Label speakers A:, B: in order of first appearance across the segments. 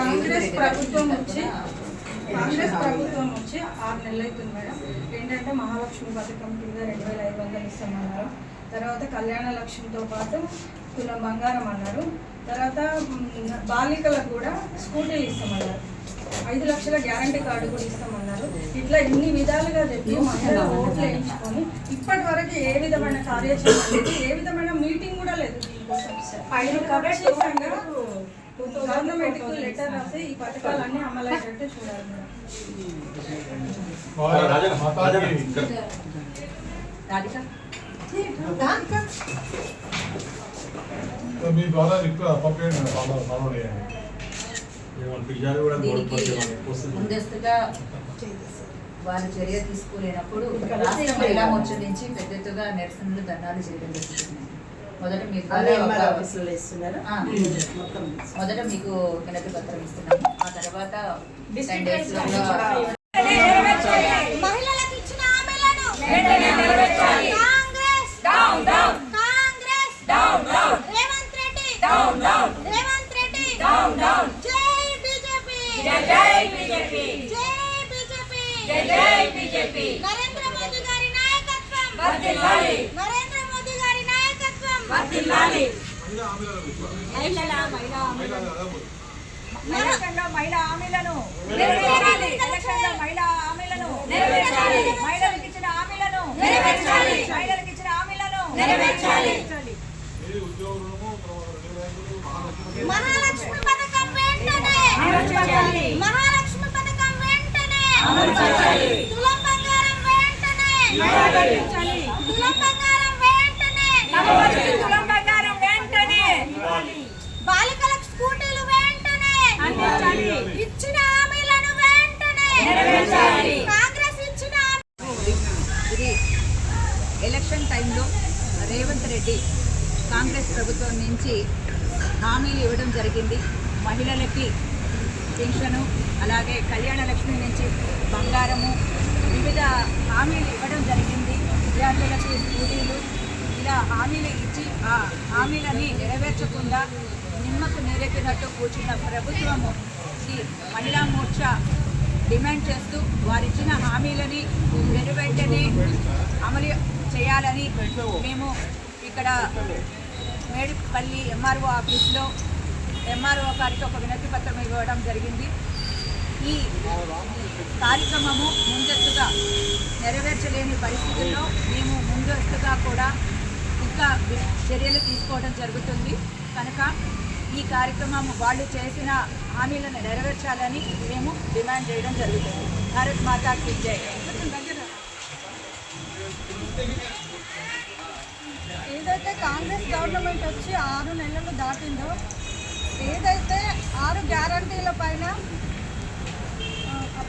A: కాంగ్రెస్ ప్రభుత్వం వచ్చి కాంగ్రెస్ ప్రభుత్వం వచ్చి ఆరు నెలలు అవుతుంది మేడం. ఏంటంటే మహాలక్ష్మి పథకం కింద రెండు వేల ఐదు వందలు ఇస్తామన్నారు. తర్వాత కళ్యాణ లక్ష్మితో పాటు తులం బంగారం అన్నారు. తర్వాత బాలికలకు కూడా స్కూటీలు ఇస్తామన్నారు. ఐదు లక్షల గ్యారంటీ కార్డు కూడా ఇస్తామన్నారు. ఇట్లా ఇన్ని విధాలుగా చెప్పి మహిళల ఓట్లు వేయించుకొని ఇప్పటి వరకు ఏ విధమైన కార్యాచరణ లేదు. ఏ విధమైన మీటింగ్ కూడా లేదు. దీనికోసం ఖచ్చితంగా గవర్నమెంట్కు లెటర్ రాసి ఈ పథకాలన్నీ అమలు అయ్యేటట్టు చూడాలి మేడం.
B: మాతాజీ
C: రాధిక.
B: మీ ద్వారా ఎక్కువ పంపించండి ఫాలో ఫాలో చేయండి.
C: దీనికి ముందస్తుగా వారు చర్య తీసుకోలేనప్పుడు రాష్ట్ర మోర్చా నుంచి పెద్ద ఎత్తుగా నిరసనలు ధర్నాలు చేయడం జరుగుతుంది. మొదట మీ ద్వారా ఒక-
D: ఆఫీసులో ఇస్తున్నారు
C: ఆ,
D: మొత్తం
C: మొదట మీకు వినతి పత్రం ఇస్తున్నాము ఆ తర్వాత టెన్ డేస్లో
E: మహిళలకు ఇచ్చిన హామీలను Congress down down Congress down down Revanth Reddy down down Revanth Reddy. Down down జై బీజేపీ. జై బీజేపీ. జై బీజేపీ. జై బీజేపీ. నరేంద్ర మోదీ గారి నాయకత్వం. నరేంద్ర మోదీ గారి నాయకత్వం వర్ధిల్లాలి
F: ఎలక్షన్లో మహిళా హామీలను
E: నెరవేర్చాలి.
F: ఎలక్షన్లో మహిళా హామీలను
E: నెరవేర్చాలి.
F: మహిళలకు ఇచ్చిన హామీలను
E: నెరవేర్చాలి.
F: మహిళలకు ఇచ్చిన హామీలను
E: నెరవేర్చాలి.
B: మహాలక్ష్మి
E: పథకం వెంటనే. మహాలక్ష్మి పథకం వెంటనే
F: అమలుపరచాలి.
E: తులం బంగారం వెంటనే
F: నవవధువులు
E: తులం బంగారం వెంటనే
F: నవవధువులు తులం బంగారం వెంటనే
E: బాలికలకు స్కూటీలు వెంటనే
F: అందించాలి.
E: ఇచ్చిన హామీలను వెంటనే
F: నెరవేర్చాలి.
E: కాంగ్రెస్ ఇచ్చిన
C: ఇది ఎలక్షన్ టైంలో రేవంత్ రెడ్డి కాంగ్రెస్ ప్రభుత్వం నుంచి హామీలు ఇవ్వడం జరిగింది మహిళలకి పెన్షను అలాగే కళ్యాణ లక్ష్మి నుంచి బంగారము వివిధ హామీలు ఇవ్వడం జరిగింది విద్యార్థులకు స్కూటీలు ఇలా హామీలు ఇచ్చి ఆ హామీలని నెరవేర్చకుండా నిమ్మకు నీరెక్కినట్టు కూర్చున్న ప్రభుత్వము శ్రీ మహిళా మోర్చా డిమాండ్ చేస్తూ వారిచ్చిన హామీలని వెనువెంటనే అమలు చేయాలని మేము ఇక్కడ మేడిపల్లి ఎంఆర్ఓ ఆఫీస్లో ఎంఆర్ఓ గారికి ఒక వినతి పత్రం ఇవ్వడం జరిగింది. ఈ కార్యక్రమము ముందస్తుగా నెరవేర్చలేని పరిస్థితుల్లో మేము ముందస్తుగా కూడా చర్యలు తీసుకోవడం జరుగుతుంది. కనుక ఈ కార్యక్రమం వాళ్ళు చేసిన హామీలను నెరవేర్చాలని మేము డిమాండ్ చేయడం జరుగుతుంది. భారత్ మాతాకి జై.
A: ఏదైతే కాంగ్రెస్ గవర్నమెంట్ వచ్చి ఆరు నెలలు దాటిందో ఏదైతే ఆరు గ్యారంటీల పైన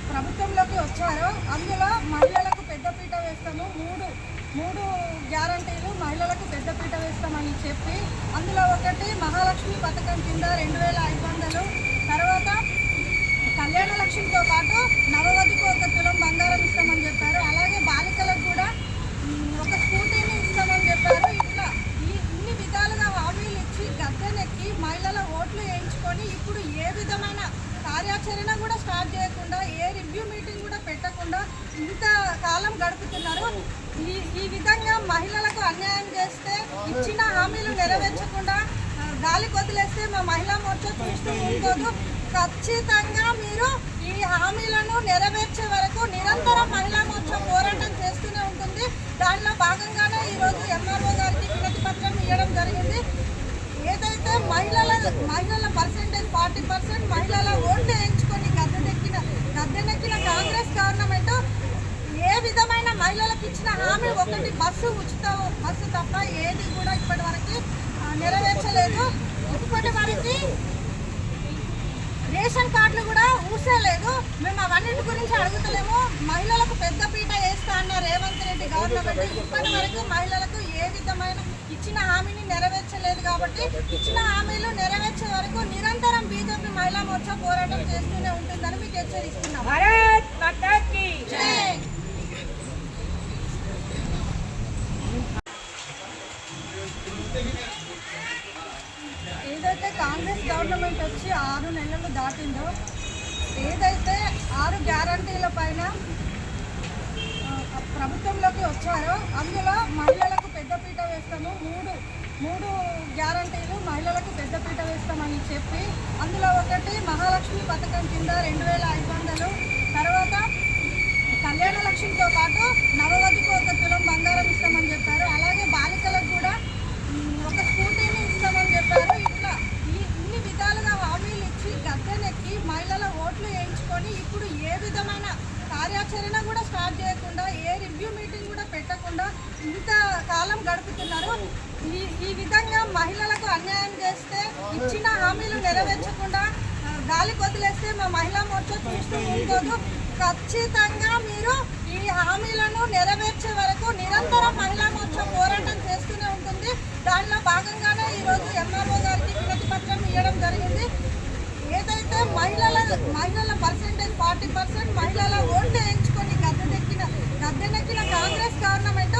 A: ప్రభుత్వంలోకి వచ్చారో అందులో మహిళలకు పెద్దపీట వేస్తాము మూడు మూడు గ్యారంటీలు మహిళలకు చేస్తామని చెప్పి అందులో ఒకటి మహాలక్ష్మి పథకం కింద రెండు వేల ఐదు వందలు తర్వాత కళ్యాణ లక్ష్మితో పాటు నవవధికి ఒక తులం బంగారం ఇస్తామని చెప్పారు. అలాగే బాలికలకు కూడా ఒక స్కూటీని ఇస్తామని చెప్పారు. ఇట్లా ఈ ఇన్ని విధాలుగా హామీలు ఇచ్చి గద్దెనెక్కి మహిళల ఓట్లు వేయించుకొని ఇప్పుడు ఏ విధమైన కార్యాచరణ కూడా స్టార్ట్ చేయకుండా ఏ రివ్యూ మీటింగ్ కూడా పెట్టకుండా ఇంత కాలం గడుపుతున్నారు. ఈ ఈ విధంగా మహిళలకు అన్యాయం చేస్తే ఇచ్చిన హామీలు నెరవేర్చకుండా గాలి కొదిలేస్తే వదిలేస్తే మా మహిళా మోర్చా చూస్తూ ఉండదు ఖచ్చితంగా మీరు ఈ హామీలను నెరవేర్చే వరకు నిరంతరం మహిళా మోర్చా పోరాటం చేస్తూనే ఉంటుంది. దానిలో భాగంగానే ఈరోజు ఎంఆర్ఓ గారికి వినతి పత్రం ఇవ్వడం జరిగింది. ఏదైతే మహిళల మహిళల పర్సెంటేజ్ ఫార్టీ పర్సెంట్ మహిళల ఓట్లు వేయించుకొని గద్దెనెక్కిన గద్దెనెక్కిన కాంగ్రెస్ గవర్నమెంట్ ఏ విధమైన మహిళలకు ఇచ్చిన హామీ బస్సు ఉచిత బస్సు తప్ప ఏది కూడా ఇప్పటి వరకు నెరవేర్చలేదు. ఇప్పటి వరకు రేషన్ కార్డులు కూడా ఊసేలేదు. మేము అవన్నిటి గురించి అడుగుతలేము. మహిళలకు పెద్ద పీట వేస్తా అన్న రేవంత్ రెడ్డి గవర్నమెంట్ ఇప్పటి వరకు మహిళలకు ఏ విధమైన ఇచ్చిన హామీని నెరవేర్చలేదు కాబట్టి ఇచ్చిన హామీలు నెరవేర్చే వరకు నిరంతరం బీజేపీ మహిళా మోర్చా పోరాటం చేస్తూనే ఉంటుందని మీకు హెచ్చరిస్తున్నాం
F: భారత్ మాతాకి
A: జై. ఏదైతే కాంగ్రెస్ గవర్నమెంట్ గవర్నమెంట్ వచ్చి ఆరు నెలలు దాటిందో ఏదైతే ఆరు గ్యారంటీల పైన ప్రభుత్వంలోకి వచ్చారో అందులో మహిళలకు పెద్దపీట వేస్తాము. మూడు మూడు గ్యారంటీలు మహిళలకు పెద్దపీట వేస్తామని చెప్పి అందులో ఒకటి మహాలక్ష్మి పథకం కింద రెండు వేల ఐదు వందలు తర్వాత కళ్యాణ లక్ష్మితో పాటు నవవధుకు ఒక తులం బంగారం ఇస్తామని చెప్పారు. అలాగే బాలికలకు కూడా మ్, ఒక స్కూటీని ఇస్తామని చెప్పారు ఇట్లా ఈ ఇన్ని విధాలుగా హామీలు ఇచ్చి గద్దెనెక్కి మహిళల ఓట్లు వేయించుకొని ఇప్పుడు ఏ విధమైన కార్యాచరణ కూడా స్టార్ట్ చేయకుండా ఏ రివ్యూ మీటింగ్ కూడా పెట్టకుండా ఇంత కాలం గడుపుతున్నారు ఈ విధంగా మహిళలకు అన్యాయం చేస్తే ఇచ్చిన హామీలు నెరవేర్చకుండా గాలి కొదిలేస్తే మా మహిళా మోర్చా చూస్తూ ఉండదు ఖచ్చితంగా మీరు ఈ హామీలను నెరవేర్చ వరకు నిరంతరం మహిళా మోర్చా పోరాటం చేస్తూనే ఉంటుంది దానిలో భాగంగానే ఈరోజు ఎంఆర్ఓ గారికి వినతి పత్రం ఇవ్వడం జరిగింది ఏదైతే మహిళల మహిళల పర్సెంటేజ్ ఫార్టీ పర్సెంట్ మహిళల ఓట్లు వేయించుకొని గద్దెనెక్కిన గద్దెనెక్కిన కాంగ్రెస్ గవర్నమెంట్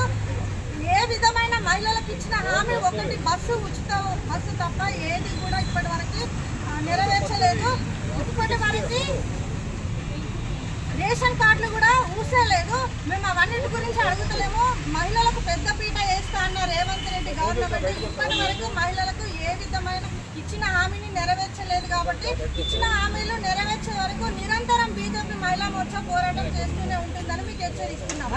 A: ఏ విధమైన మహిళలకు ఇచ్చిన హామీ ఒకటి బస్సు ఉచిత బస్సు తప్ప ఏది కూడా ఇప్పటి వరకు నెరవేర్చలేదు. ఇప్పటి వరకు రేషన్ కార్డులు కూడా ఊసేలేదు. మేము అవన్నిటి గురించి అడుగుతలేము. మహిళలకు పెద్ద పీట వేస్తా అన్న రేవంత్ రెడ్డి గవర్నమెంట్ ఇప్పటి వరకు మహిళలకు ఏ విధమైన ఇచ్చిన హామీని నెరవేర్చలేదు కాబట్టి ఇచ్చిన హామీలు నెరవేర్చే వరకు నిరంతరం బీజేపీ మహిళా మోర్చా పోరాటం చేస్తూనే ఉంటుందని మీకు హెచ్చరిస్తున్నాం.